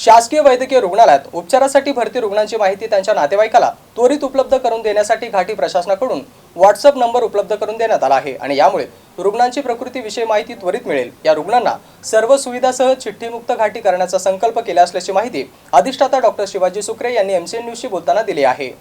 शासकीय वैद्यकीय रुग्णालयात उपचारासाठी भरती रुग्णांची माहिती त्यांच्या नातेवाईकाला त्वरित उपलब्ध करून देण्यासाठी घाटी प्रशासनाकडून व्हॉट्सअप नंबर उपलब्ध करून देण्यात आला आहे. आणि यामुळे रुग्णांची प्रकृतीविषयी माहिती त्वरित मिळेल. या रुग्णांना सर्व सुविधासह चिठ्ठीमुक्त घाटी करण्याचा संकल्प केला असल्याची माहिती अधिष्ठाता डॉक्टर शिवाजी सुक्रे यांनी एमसीएन न्यूजशी बोलताना दिली आहे.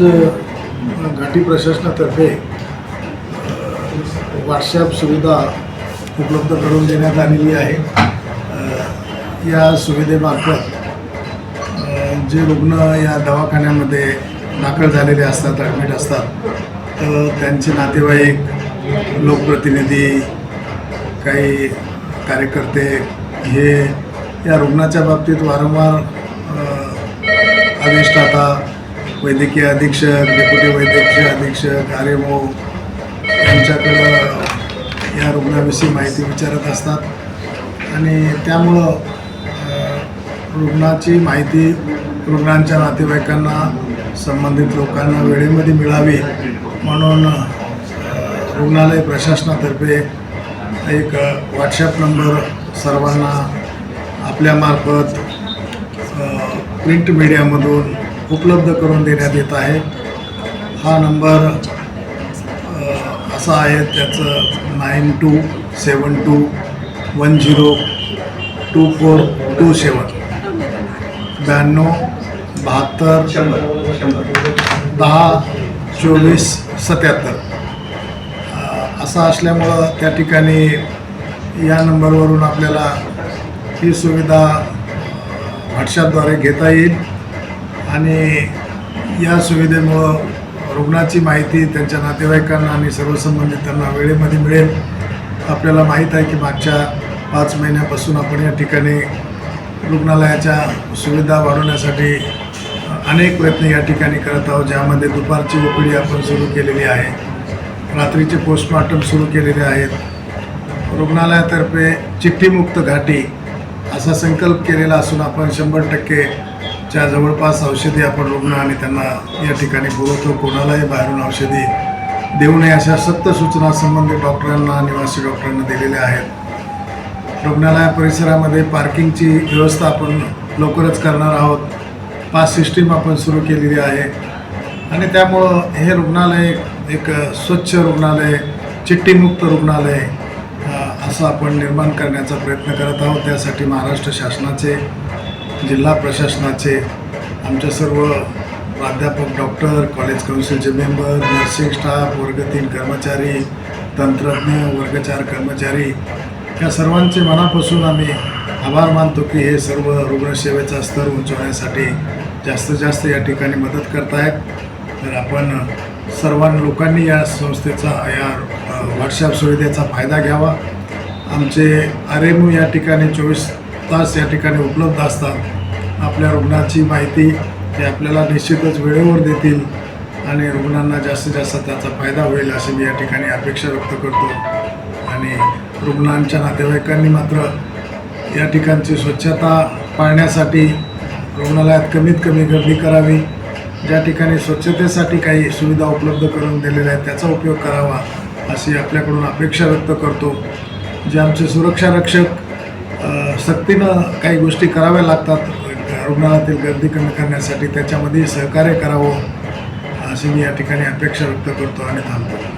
आज घाटी प्रशासनातर्फे व्हॉट्सॲप सुविधा उपलब्ध करून देण्यात आलेली आहे. या सुविधेमार्फत जे रुग्ण या दवाखान्यामध्ये दाखल झालेले असतात ॲडमिट असतात तर त्यांचे नातेवाईक लोकप्रतिनिधी काही कार्यकर्ते हे या रुग्णाच्या बाबतीत वारंवार अ, अधिष्ठाता वैद्यकीय अधीक्षक डेप्युटी वैद्यकीय अधीक्षक आर एम ओ यांच्याकडं या रुग्णाविषयी माहिती विचारत असतात. आणि त्यामुळं रुग्णाची माहिती रुग्णांच्या नातेवाईकांना संबंधित लोकांना वेळेमध्ये मिळावी. म्हणून रुग्णालय प्रशासनातर्फे एक व्हॉट्सॲप नंबर सर्वांना आपल्यामार्फत प्रिंट मीडियामधून उपलब्ध करून देण्यात येत आहे. हा नंबर असा आहे त्याचं nine two seven two one zero two four two seven. ब्याण्णव बहात्तर दहा चोवीस सत्याहत्तर. असं असल्यामुळं त्या ठिकाणी या नंबरवरून आपल्याला ही सुविधा व्हॉट्सॲपद्वारे घेता येईल. आणि या सुविधेमुळं रुग्णाची माहिती त्यांच्या नातेवाईकांना आणि सर्व संबंधितांना वेळेमध्ये मिळेल. आपल्याला माहीत आहे की मागच्या पाच महिन्यापासून आपण या ठिकाणी रुग्णालयाच्या सुविधा वाढवण्यासाठी अनेक प्रयत्न या ठिकाणी करत आहोत ज्यामध्ये दुपारची ओपीडी आपण सुरू केलेली आहे रात्रीचे पोस्टमार्टम सुरू केलेले आहेत. रुग्णालयातर्फे चिठ्ठीमुक्त घाटी असा संकल्प केलेला असून आपण शंभर टक्के च्या जवळपास औषधी आपण रुग्ण आणि त्यांना या ठिकाणी पुरवतो कोणालाही बाहेरून औषधी देऊ नये अशा सक्त सूचना संबंधित डॉक्टरांना निवासी डॉक्टरांना दिलेल्या आहेत. रुग्णालय परिसरामध्ये पार्किंगची व्यवस्था आपण लवकरच करणार आहोत. पास सिस्टीम आपण सुरू केलेली आहे. आणि त्यामुळं हे रुग्णालय एक स्वच्छ रुग्णालय चिठ्ठीमुक्त रुग्णालय असं आपण निर्माण करण्याचा प्रयत्न करत आहोत. त्यासाठी महाराष्ट्र शासनाचे जिल्हा प्रशासनाचे आमच्या सर्व प्राध्यापक डॉक्टर कॉलेज काउन्सिलचे मेंबर नर्सिंग स्टाफ वर्ग तीन कर्मचारी तंत्रज्ञ वर्ग चार कर्मचारी या सर्वांचे मनापासून आम्ही आभार मानतो की हे सर्व रुग्णसेवेचा स्तर उंचवण्यासाठी जास्तीत जास्त या ठिकाणी मदत करतायत. तर आपण सर्वां लोकांनी या संस्थेचा या व्हॉट्सॲप सुविधेचा फायदा घ्यावा. आमचे आर एम या ठिकाणी चोवीस तास या ठिकाणी उपलब्ध असतात. आपल्या रुग्णाची माहिती ते आपल्याला निश्चितच वेळेवर देतील आणि रुग्णांना जास्तीत जास्त त्याचा फायदा होईल अशी मी या ठिकाणी अपेक्षा व्यक्त करतो. आणि रुग्णांच्या नातेवाईकांनी मात्र या ठिकाणची स्वच्छता पाळण्यासाठी रुग्णालयात कमीत कमी गर्दी करावी. ज्या ठिकाणी स्वच्छतेसाठी काही सुविधा उपलब्ध करून दिलेल्या आहेत त्याचा उपयोग करावा अशी आपल्याकडून अपेक्षा व्यक्त करतो. जे आमचे सुरक्षा रक्षक सक्तीनं काही गोष्टी कराव्या लागतात. रुग्णालयातील गर्दी कमी करण्यासाठी त्याच्यामध्ये सहकार्य करावं अशी मी या ठिकाणी अपेक्षा व्यक्त करतो आणि थांबतो.